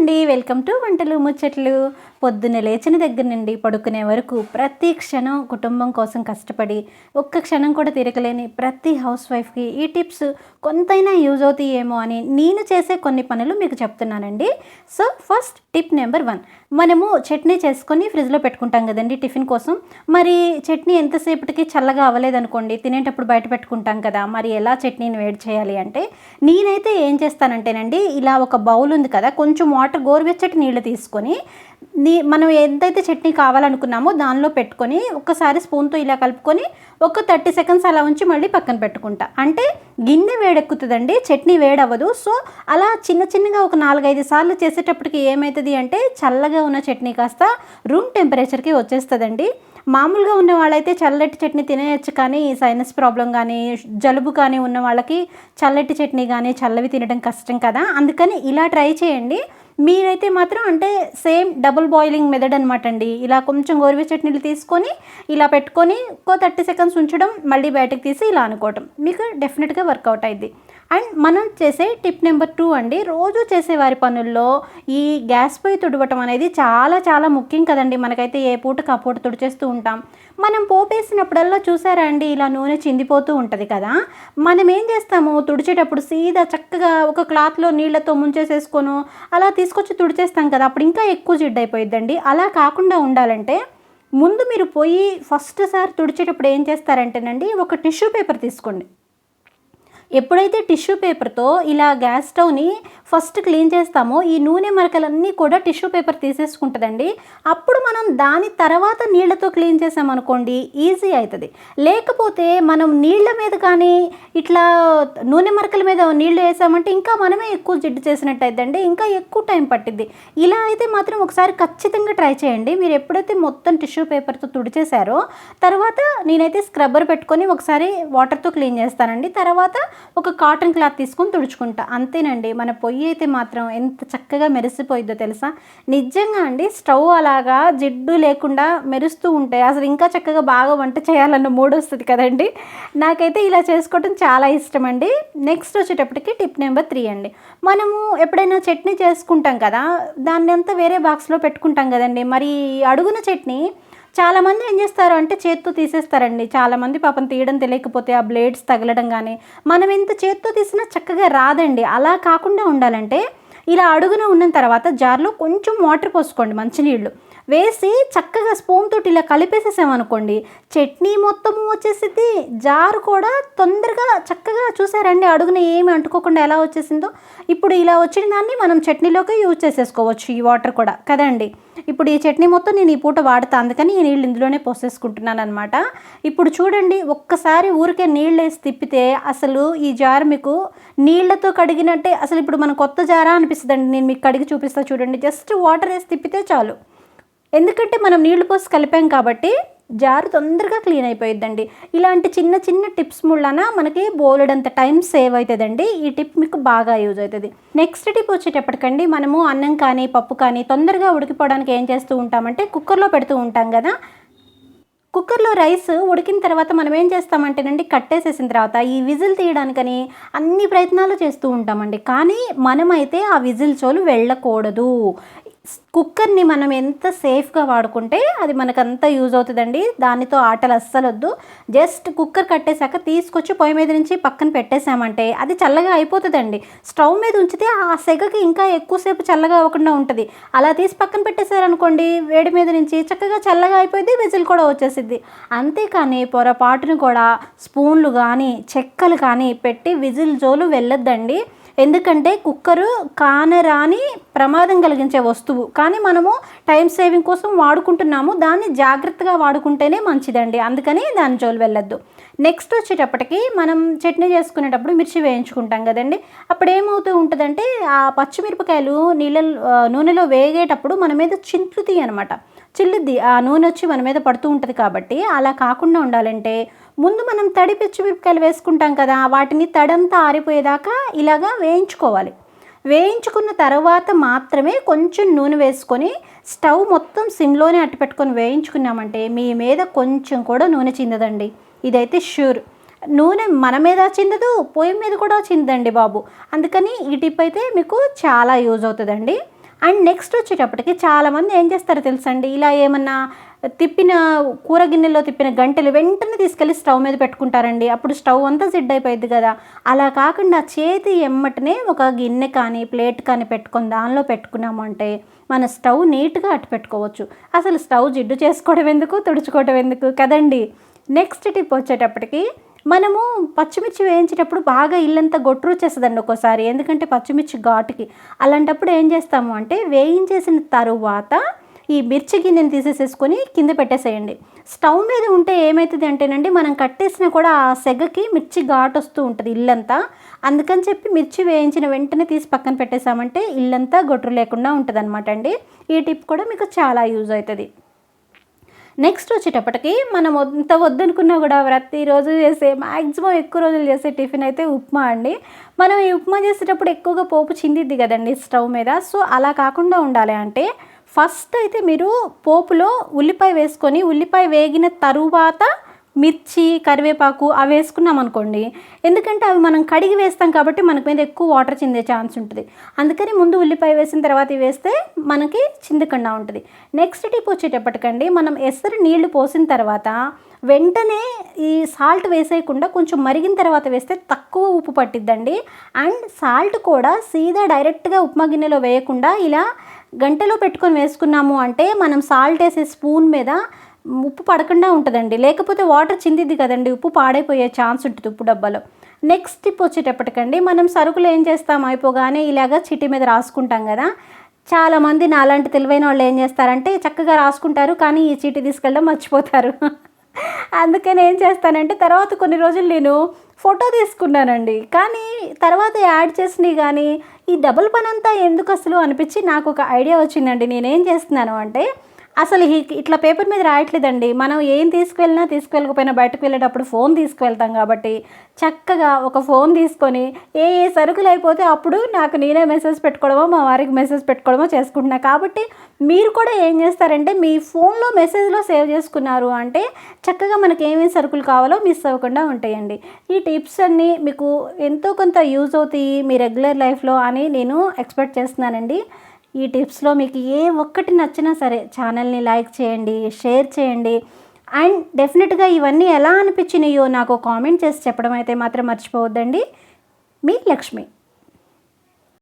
అండి. Welcome to వంటలు ముచ్చట్లు. పొద్దున్న లేచిన దగ్గర నుండి పడుకునే వరకు ప్రతి క్షణం కుటుంబం కోసం కష్టపడి ఒక్క క్షణం కూడా తిరగలేని ప్రతి హౌస్ వైఫ్కి ఈ టిప్స్ కొంతైనా యూజ్ అవుతాయేమో అని నేను చేసే కొన్ని పనులు మీకు చెప్తున్నానండి. So first tip number one. మనము చట్నీ చేసుకొని ఫ్రిడ్జ్లో పెట్టుకుంటాం కదండి టిఫిన్ కోసం. మరి చట్నీ ఎంతసేపటికి చల్లగా అవ్వలేదనుకోండి తినేటప్పుడు బయట పెట్టుకుంటాం కదా మరి ఎలా చట్నీని వేడి చేయాలి అంటే నేనైతే ఏం చేస్తానంటేనండి ఇలా ఒక బౌల్ ఉంది కదా కొంచెం వాటర్ గోరువెచ్చటి నీళ్ళు తీసుకొని నీ మనం ఎంతైతే చట్నీ కావాలనుకున్నామో దానిలో పెట్టుకొని ఒకసారి స్పూన్తో ఇలా కలుపుకొని ఒక థర్టీ సెకండ్స్ అలా ఉంచి మళ్ళీ పక్కన పెట్టుకుంటా. అంటే గిన్నె వేడెక్కుతుందండి చట్నీ వేడవ్వదు. సో అలా చిన్న చిన్నగా ఒక నాలుగైదు సార్లు చేసేటప్పటికి ఏమవుతుంది అంటే చల్లగా ఉన్న చట్నీ కాస్త రూమ్ టెంపరేచర్కి వచ్చేస్తుందండి. మామూలుగా ఉన్న వాళ్ళైతే చల్లటి చట్నీ తినేయచ్చు కానీ సైనస్ ప్రాబ్లం కానీ జలుబు కానీ ఉన్న వాళ్ళకి చల్లటి చట్నీ కానీ చల్లవి తినడం కష్టం కదా. అందుకని ఇలా ట్రై చేయండి. మీరైతే మాత్రం అంటే సేమ్ డబుల్ బాయిలింగ్ మెథడ్ అనమాట అండి. ఇలా కొంచెం గోరువె చట్నీలు తీసుకొని ఇలా పెట్టుకొని ఇంకో థర్టీ సెకండ్స్ ఉంచడం మళ్ళీ బయటకు తీసి ఇలా అనుకోవటం. మీకు డెఫినెట్గా వర్కౌట్ అయింది అండ్ మనం చేసే టిప్ నెంబర్ టూ అండి రోజు చేసే వారి పనుల్లో ఈ గ్యాస్ పొయ్యి తుడవటం అనేది చాలా చాలా ముఖ్యం కదండి. మనకైతే ఏ పూటకు ఆ పూట తుడిచేస్తూ ఉంటాం మనం పోపేసినప్పుడల్లా చూసారా అండి ఇలా నూనె చిందిపోతూ ఉంటుంది కదా? మనం ఏం చేస్తాము? తుడిచేటప్పుడు సీదా చక్కగా ఒక క్లాత్లో నీళ్ళతో ముంచేసేసుకొని అలా తీసుకొచ్చి తుడిచేస్తాం కదా? అప్పుడు ఇంకా ఎక్కువ జిడ్డు అయిపోయిద్దండి అలా కాకుండా ఉండాలంటే ముందు మీరు పోయి ఫస్ట్ సారి తుడిచేటప్పుడు ఏం చేస్తారంటేనండి ఒక టిష్యూ పేపర్ తీసుకోండి. ఎప్పుడైతే టిష్యూ పేపర్తో ఇలా గ్యాస్ స్టవ్ని ఫస్ట్ క్లీన్ చేస్తామో ఈ నూనె మరకలన్నీ కూడా టిష్యూ పేపర్ తీసేసుకుంటుందండి. అప్పుడు మనం దాని తర్వాత నీళ్ళతో క్లీన్ చేసామనుకోండి ఈజీ అవుతుంది లేకపోతే మనం నీళ్ళ మీద కానీ ఇట్లా నూనె మరకల మీద నీళ్ళు వేసామంటే ఇంకా మనమే ఎక్కువ జిడ్డు చేసినట్టు అయిద్దండి. ఇంకా ఎక్కువ టైం పట్టింది ఇలా అయితే మాత్రం ఒకసారి ఖచ్చితంగా ట్రై చేయండి. మీరు ఎప్పుడైతే మొత్తం టిష్యూ పేపర్తో తుడిచేశారో తర్వాత నేనైతే స్క్రబ్బర్ పెట్టుకొని ఒకసారి వాటర్తో క్లీన్ చేస్తానండి. తర్వాత ఒక కాటన్ క్లాత్ తీసుకొని తుడుచుకుంటా. అంతేనండి మన పొయ్యి అయితే మాత్రం ఎంత చక్కగా మెరిసిపోయిద్దో తెలుసా? నిజంగా అండి స్టవ్ అలాగా జిడ్డు లేకుండా మెరుస్తూ ఉంటాయి అసలు ఇంకా చక్కగా బాగా వంట చేయాలన్న మూడు వస్తుంది కదండి. నాకైతే ఇలా చేసుకోవడం చాలా ఇష్టం అండి నెక్స్ట్ వచ్చేటప్పటికి టిప్ నెంబర్ త్రీ అండి. మనము ఎప్పుడైనా చట్నీ చేసుకుంటాం కదా దాన్ని అంతా వేరే బాక్స్లో పెట్టుకుంటాం కదండి. మరి అడుగున చట్నీ చాలామంది ఏం చేస్తారు అంటే చేత్తో తీసేస్తారండి. చాలామంది పాపం తీయడం తెలియకపోతే ఆ బ్లేడ్స్ తగలడం కానీ మనం ఎంత చేత్తో తీసినా చక్కగా రాదండి. అలా కాకుండా ఉండాలంటే ఇలా అడుగున ఉన్న తర్వాత జార్లో కొంచెం వాటర్ పోసుకోండి మంచినీళ్ళు. వేసి చక్కగా స్పూన్ తోటి ఇలా కలిపేసేసామనుకోండి చట్నీ మొత్తము వచ్చేసింది జారు కూడా తొందరగా చక్కగా చూసారండి అడుగున ఏమి అంటుకోకుండా ఎలా వచ్చేసిందో. ఇప్పుడు ఇలా వచ్చిన దాన్ని మనం చట్నీలోకి యూజ్ చేసేసుకోవచ్చు ఈ వాటర్ కూడా. కదండి? ఇప్పుడు ఈ చట్నీ మొత్తం నేను ఈ పూట వాడతా అందుకని ఈ నీళ్ళు ఇందులోనే పోసేసుకుంటున్నాను అనమాట ఇప్పుడు చూడండి ఒక్కసారి ఊరికే నీళ్ళు వేసి తిప్పితే అసలు ఈ జార్ మీకు నీళ్ళతో కడిగినట్టే అసలు ఇప్పుడు మన కొత్త జారా అనిపిస్తుందండి నేను మీకు కడిగి చూపిస్తా చూడండి జస్ట్ వాటర్ వేసి తిప్పితే చాలు. ఎందుకంటే మనం నీళ్ళు పోసి కలిపాం కాబట్టి జారు తొందరగా క్లీన్ అయిపోయిద్దండి. ఇలాంటి చిన్న చిన్న టిప్స్ ముళ్ళన మనకి బోలెడంత టైం సేవ్ అవుతుందండి ఈ టిప్ మీకు బాగా యూజ్ అవుతుంది నెక్స్ట్ టిప్ వచ్చేటప్పటికండి మనము అన్నం కానీ పప్పు కానీ తొందరగా ఉడికిపోవడానికి ఏం చేస్తూ ఉంటామంటే కుక్కర్లో పెడుతూ ఉంటాం కదా. కుక్కర్లో రైస్ ఉడికిన తర్వాత మనం ఏం చేస్తామంటేనండి కట్టేసేసిన తర్వాత ఈ విజిల్ తీయడానికని అన్ని ప్రయత్నాలు చేస్తూ ఉంటామండి. కానీ మనమైతే ఆ విజిల్ చోలు వెళ్ళకూడదు. కుక్కర్ని మనం ఎంత సేఫ్గా వాడుకుంటే అది మనకు అంత యూజ్ అవుతుందండి. దానితో ఆటలు అస్సలొద్దు జస్ట్ కుక్కర్ కట్టేశాక తీసుకొచ్చి పొయ్యి మీద నుంచి పక్కన పెట్టేశామంటే అది చల్లగా అయిపోతుందండి. స్టవ్ మీద ఉంచితే ఆ సెగకి ఇంకా ఎక్కువసేపు చల్లగా అవ్వకుండా ఉంటుంది. అలా తీసి పక్కన పెట్టేశారనుకోండి వేడి మీద నుంచి చక్కగా చల్లగా అయిపోయింది విజిల్ కూడా వచ్చేసిద్ది. అంతేకాని పొరపాటును కూడా స్పూన్లు కానీ చెక్కలు కానీ పెట్టి విజిల్ జోలు వెళ్ళొద్దండి. ఎందుకంటే కుక్కరు కానరాని ప్రమాదం కలిగించే వస్తువు. కానీ మనము టైం సేవింగ్ కోసం వాడుకుంటున్నాము. దాన్ని జాగ్రత్తగా వాడుకుంటేనే మంచిదండి. అందుకని దాని జోలు వెళ్ళొద్దు. నెక్స్ట్ వచ్చేటప్పటికి మనం చట్నీ చేసుకునేటప్పుడు మిర్చి వేయించుకుంటాం కదండి. అప్పుడు ఏమవుతూ ఉంటుందంటే ఆ పచ్చిమిరపకాయలు నీళ్ళ నూనెలో వేగేటప్పుడు మన మీద చింట్లుతాయి అనమాట చిల్లుద్ది. ఆ నూనె వచ్చి మన మీద పడుతూ ఉంటుంది కాబట్టి అలా కాకుండా ఉండాలంటే ముందు మనం తడి పచ్చిమిరపకాయలు వేసుకుంటాం కదా వాటిని తడంతా ఆరిపోయేదాకా ఇలాగా వేయించుకోవాలి. వేయించుకున్న తర్వాత మాత్రమే కొంచెం నూనె వేసుకొని స్టవ్ మొత్తం సిమ్లోనే అట్టపెట్టుకొని వేయించుకున్నామంటే మీ మీద కొంచెం కూడా నూనె చిందదండి. ఇదైతే ష్యూర్. నూనె మన మీద చిందదు పొయ్యి మీద కూడా చిందండి బాబు. అందుకని ఈ టిప్ అయితే మీకు చాలా యూజ్ అవుతుందండి. అండ్ నెక్స్ట్ వచ్చేటప్పటికి చాలామంది ఏం చేస్తారో తెలుసండి? ఇలా ఏమన్నా తిప్పిన కూర గిన్నెలో తిప్పిన గంటలు వెంటనే తీసుకెళ్ళి స్టవ్ మీద పెట్టుకుంటారండి. అప్పుడు స్టవ్ అంతా జిడ్ అయిపోయింది కదా. అలా కాకుండా చేతి ఎమ్మటనే ఒక గిన్నె కానీ ప్లేట్ కానీ పెట్టుకొని దానిలో పెట్టుకున్నామంటే మన స్టవ్ నీట్గా అటు పెట్టుకోవచ్చు. అసలు స్టవ్ జిడ్డు చేసుకోవడం ఎందుకు? తుడుచుకోవడం ఎందుకు? కదండి. నెక్స్ట్ టిప్ వచ్చేటప్పటికి మనము పచ్చిమిర్చి వేయించేటప్పుడు బాగా ఇల్లంతా గొట్టు వచ్చేస్తుందండి ఒక్కోసారి. ఎందుకంటే పచ్చిమిర్చి ఘాటుకి. అలాంటప్పుడు ఏం చేస్తాము అంటే వేయించేసిన తరువాత ఈ మిర్చి గిన్నెని తీసేసేసుకొని కింద పెట్టేసేయండి. స్టవ్ మీద ఉంటే ఏమవుతుంది అంటేనండి మనం కట్టేసినా కూడా ఆ సెగకి మిర్చి ఘాటు వస్తూ ఉంటుంది ఇల్లంతా. అందుకని చెప్పి మిర్చి వేయించిన వెంటనే తీసి పక్కన పెట్టేసామంటే ఇల్లంతా గొట్టు లేకుండా ఉంటుంది అనమాట అండి. ఈ టిప్ కూడా మీకు చాలా యూజ్ అవుతుంది. నెక్స్ట్ వచ్చేటప్పటికి మనం ఎంత వద్దనుకున్నా కూడా ప్రతిరోజు చేసే మ్యాక్సిమం ఎక్కువ రోజులు చేసే టిఫిన్ అయితే ఉప్మా అండి. మనం ఈ ఉప్మా చేసేటప్పుడు ఎక్కువగా పోపు చిందిద్ది కదండి స్టవ్ మీద. సో అలా కాకుండా ఉండాలి అంటే ఫస్ట్ అయితే మీరు పోపులో ఉల్లిపాయ వేసుకొని ఉల్లిపాయ వేగిన తరువాత మిర్చి కరివేపాకు అవి వేసుకున్నాం అనుకోండి. ఎందుకంటే అవి మనం కడిగి వేస్తాం కాబట్టి మనకు మీద ఎక్కువ వాటర్ చిందే ఛాన్స్ ఉంటుంది. అందుకని ముందు ఉల్లిపాయ వేసిన తర్వాత వేస్తే మనకి చిందకుండా ఉంటుంది. నెక్స్ట్ టిప్ వచ్చేటప్పటికండి మనం ఎసరు నీళ్ళు పోసిన తర్వాత వెంటనే ఈ సాల్ట్ వేసేయకుండా కొంచెం మరిగిన తర్వాత వేస్తే తక్కువ ఉప్పు పట్టిద్దండి. అండ్ సాల్ట్ కూడా సీదా డైరెక్ట్గా ఉప్మా గిన్నెలో వేయకుండా ఇలా గంటలో పెట్టుకొని వేసుకున్నాము అంటే మనం సాల్ట్ వేసే స్పూన్ మీద ఉప్పు పడకుండా ఉంటుందండి. లేకపోతే వాటర్ చిందిద్ది కదండి. ఉప్పు పాడైపోయే ఛాన్స్ ఉంటుంది ఉప్పు డబ్బాలో. నెక్స్ట్ టిప్ వచ్చేటప్పటికండి మనం సరుకులు ఏం చేస్తాం అయిపోగానే ఇలాగ చిటి మీద రాసుకుంటాం కదా. చాలామంది నాలాంటి తెలివైన వాళ్ళు ఏం చేస్తారంటే చక్కగా రాసుకుంటారు కానీ ఈ చీటి తీసుకెళ్ళడం మర్చిపోతారు. అందుకని ఏం చేస్తానంటే తర్వాత కొన్ని రోజులు నేను ఫోటో తీసుకున్నానండి. కానీ తర్వాత యాడ్ చేసినవి కానీ ఈ డబుల్ పని అంతా ఎందుకు అసలు అనిపించి నాకు ఒక ఐడియా వచ్చిందండి. నేనేం చేస్తున్నాను అంటే అసలు ఇట్లా పేపర్ మీద రాయట్లేదండి. మనం ఏం తీసుకువెళ్ళినా తీసుకువెళ్ళకపోయినా బయటకు వెళ్ళేటప్పుడు ఫోన్ తీసుకువెళ్తాం కాబట్టి చక్కగా ఒక ఫోన్ తీసుకొని ఏ ఏ సరుకులు అయిపోతే అప్పుడు నాకు నేనే మెసేజ్ పెట్టుకోవడమో మా వారికి మెసేజ్ పెట్టుకోవడమో చేసుకుంటున్నా. కాబట్టి మీరు కూడా ఏం చేస్తారంటే మీ ఫోన్లో మెసేజ్లో సేవ్ చేసుకున్నారు అంటే చక్కగా మనకి ఏమేమి సరుకులు కావాలో మిస్ అవ్వకుండా ఉంటాయండి. ఈ టిప్స్ అన్నీ మీకు ఎంతో కొంత యూజ్ అవుతాయి మీ రెగ్యులర్ లైఫ్లో అని నేను ఎక్స్పెక్ట్ చేస్తున్నానండి. ఈ టిప్స్లో మీకు ఏ ఒక్కటి నచ్చినా సరే ఛానల్ని లైక్ చేయండి షేర్ చేయండి. అండ్ డెఫినెట్గా ఇవన్నీ ఎలా అనిపించినాయో నాకు కామెంట్ చేసి చెప్పడం అయితే మాత్రం మర్చిపోవద్దండి. మీ లక్ష్మి.